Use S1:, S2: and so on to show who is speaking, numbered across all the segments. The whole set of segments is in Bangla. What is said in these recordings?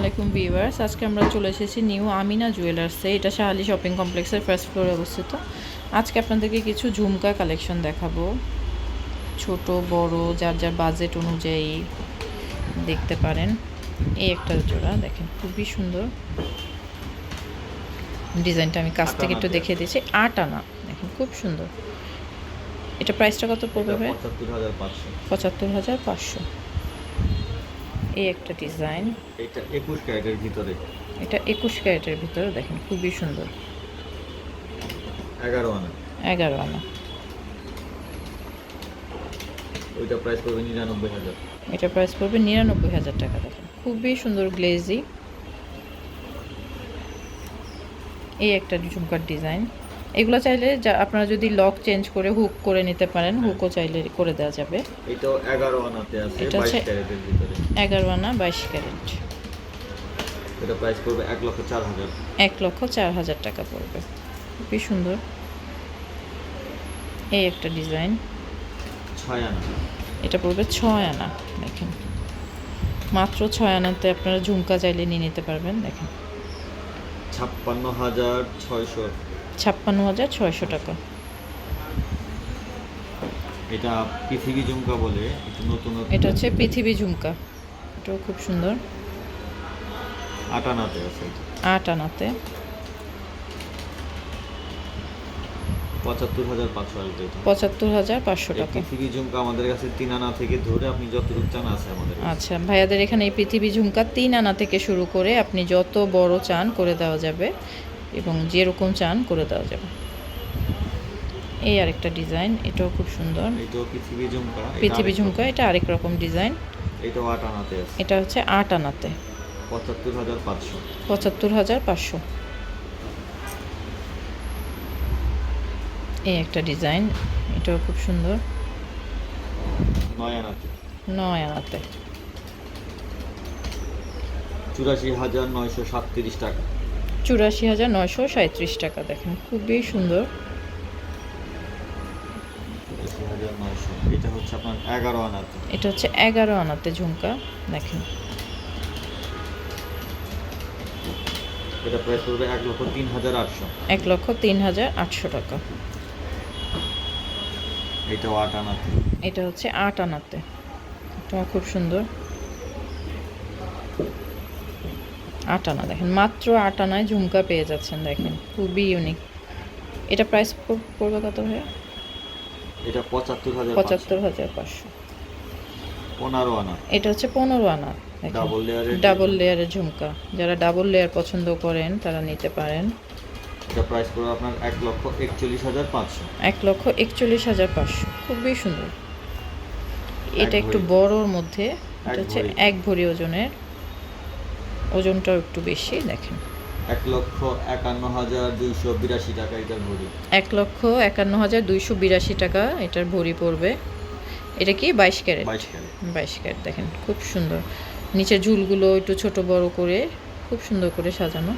S1: আলাইকুম ভিউয়ার্স। আজকে আমরা চলে এসেছি নিউ আমিনা জুয়েলার্সে এটা শাহালি শপিং কমপ্লেক্সের ফার্স্ট ফ্লোরে অবস্থিত। আজকে আপনাদেরকে কিছু ঝুমকা কালেকশন দেখাবো। ছোট বড় যার যার বাজেট অনুযায়ী দেখতে পারেন। এই একটা জোড়া দেখেন খুবই সুন্দর। ডিজাইনটা আমি কাছ থেকে একটু দেখিয়ে দিয়েছি আট আনা দেখেন খুব সুন্দর। এটা প্রাইসটা কত পড়বে
S2: পঁচাত্তর হাজার পাঁচশো।
S1: পঁচাত্তর হাজার পাঁচশো। এই একটা ডিজাইন।
S2: এটা একুশ ক্যারেটের ভিতরে।
S1: এটা একুশ ক্যারেটের ভিতরে দেখেন খুবই সুন্দর।
S2: এগারো আনা।
S1: এগারো আনা।
S2: ওইটা প্রাইস পড়বে নিরানব্বই হাজার।
S1: এটা প্রাইস পড়বে নিরানব্বই হাজার টাকা দেখেন। খুবই সুন্দর গ্লেজি এই একটা ঝুমকার ডিজাইন। এগুলো চাইলে আপনারা যদি লক চেঞ্জ করে হুক করে নিতে পারেন হুকও চাইলে করে দেওয়া যাবে।
S2: এটাও এগারো আনাতে আছে
S1: এটা
S2: বাইশ
S1: হচ্ছে-
S2: ক্যারেটের ভিতরে।
S1: এগারো আনা বাইশ ক্যারেট।
S2: এটা প্রাইস পড়বে এক লক্ষ চার হাজার।
S1: এক লক্ষ চার হাজার টাকা পড়বে। খুবই সুন্দর। এই একটা ডিজাইন
S2: ছয় আনা।
S1: এটা পড়বে ছয় আনা দেখেন। মাত্র ছয় আনাতে আপনারা ঝুমকা চাইলে নিয়ে নিতে পারবেন দেখেন।
S2: ছাপ্পান্ন হাজার ছয়শো।
S1: ছাপ্পান্ন হাজার ছয়শো টাকা।
S2: এটা পৃথিবী ঝুমকা বলে নতুন
S1: এটা হচ্ছে পৃথিবী ঝুমকা। এটাও খুব সুন্দর।
S2: আট আনাতে আছে এটা।
S1: আট আনাতে
S2: পঁচাত্তর হাজার পাঁচশো আসবে
S1: পঁচাত্তর হাজার পাঁচশো টাকা।
S2: পৃথিবী ঝুমকা আমাদের কাছে তিন আনা থেকে ধরে আপনি যতটুকু চান আছে আমাদের
S1: আচ্ছা ভাইয়াদের এখানে এই পৃথিবী ঝুমকা তিন আনা থেকে শুরু করে আপনি যত বড় চান করে দেওয়া যাবে এবং যেরকম চান করে দেওয়া যাবে। এই আরেকটা ডিজাইন এটাও খুব সুন্দর।
S2: এটাও পৃথিবী ঝুমকা
S1: পৃথিবী ঝুমকা এটা আরেক রকম ডিজাইন।
S2: এটাও আট আনাতে
S1: এটা হচ্ছে আট আনাতে।
S2: পঁচাত্তর হাজার পাঁচশো।
S1: পঁচাত্তর হাজার পাঁচশো। এই একটা ডিজাইন এটাও খুব সুন্দর।
S2: নয় আনাতে। চুরাশি হাজার নয়শো সাতত্রিশ টাকা।
S1: চুরাশি হাজার নয়শো সাঁত্রিশ টাকা দেখেন খুবই সুন্দর।
S2: এটা হচ্ছে আপনার এগারো আনাতে।
S1: এটা হচ্ছে এগারো আনাতে ঝুমকা দেখেন।
S2: এটা প্রাইস পড়বে এক লক্ষ তিন হাজার আটশো।
S1: এক লক্ষ তিন হাজার আটশো টাকা।
S2: এটাও আট আনাতে।
S1: এটা হচ্ছে আট আনাতে। এটা খুব সুন্দর। আট আনা দেখেন মাত্র আট আনায় ঝুমকা পেয়ে যাচ্ছেন দেখেন খুবই ইউনিক এটা প্রাইস পড়বে কত ভাইয়া?
S2: এটা পঁচাত্তর হাজার
S1: পঁচাত্তর হাজার পাঁচশো।
S2: পনেরো আনা।
S1: এটা হচ্ছে পনেরো আনা
S2: ডাবল লেয়ারের
S1: ডাবল লেয়ারের ঝুমকা। যারা ডাবল লেয়ার পছন্দ করেন তারা নিতে পারেন।
S2: এটা প্রাইস পড়বে আপনার এক লক্ষ একচল্লিশ হাজার পাঁচশো।
S1: এক লক্ষ একচল্লিশ হাজার পাঁচশো। খুবই সুন্দর। এটা একটু। বড়র মধ্যে এটা হচ্ছে এক ভরি ওজনের। ওজনটাও একটু বেশি দেখেন।
S2: এক লক্ষ একান্ন হাজার দুইশো বিরাশি টাকা এটার ভরি।
S1: এক লক্ষ একান্ন হাজার দুইশো বিরাশি টাকা এটার ভরি পড়বে। এটা কি? বাইশ ক্যারেট?
S2: বাইশ ক্যারেট।
S1: বাইশ ক্যারেট দেখেন খুব সুন্দর। নিচের ঝুলগুলো একটু ছোট বড় করে খুব সুন্দর করে সাজানো।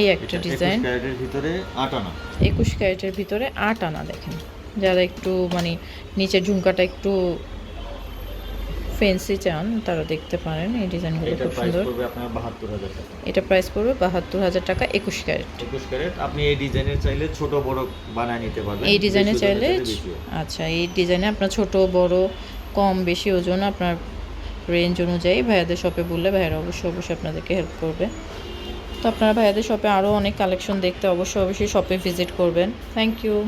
S1: এই একটা ডিজাইন।
S2: ক্যারেটের ভিতরে আট আনা।
S1: একুশ ক্যারেটের ভিতরে আট আনা দেখেন। যারা একটু মানে নিচের ঝুমকাটা একটু ফেন্সি চান তারা দেখতে পারেন। এই ডিজাইনগুলো খুব সুন্দর। এটা প্রাইস পড়বে বাহাত্তর হাজার টাকা একুশ ক্যারেট।
S2: একুশ ক্যারেট। আপনি এই ডিজাইনের চাইলে ছোট বড় বানায় নিতে পারবেন।
S1: এই ডিজাইনে চাইলে আচ্ছা এই ডিজাইনে আপনার ছোট বড় কম বেশি ওজন আপনার রেঞ্জ অনুযায়ী ভাইয়াদের শপে বললে ভাইয়ারা অবশ্যই অবশ্যই আপনাদেরকে হেল্প করবে। তো আপনারা ভাইয়াদের শপে আরও অনেক কালেকশন দেখতে অবশ্যই অবশ্যই শপে ভিজিট করবেন। Thank you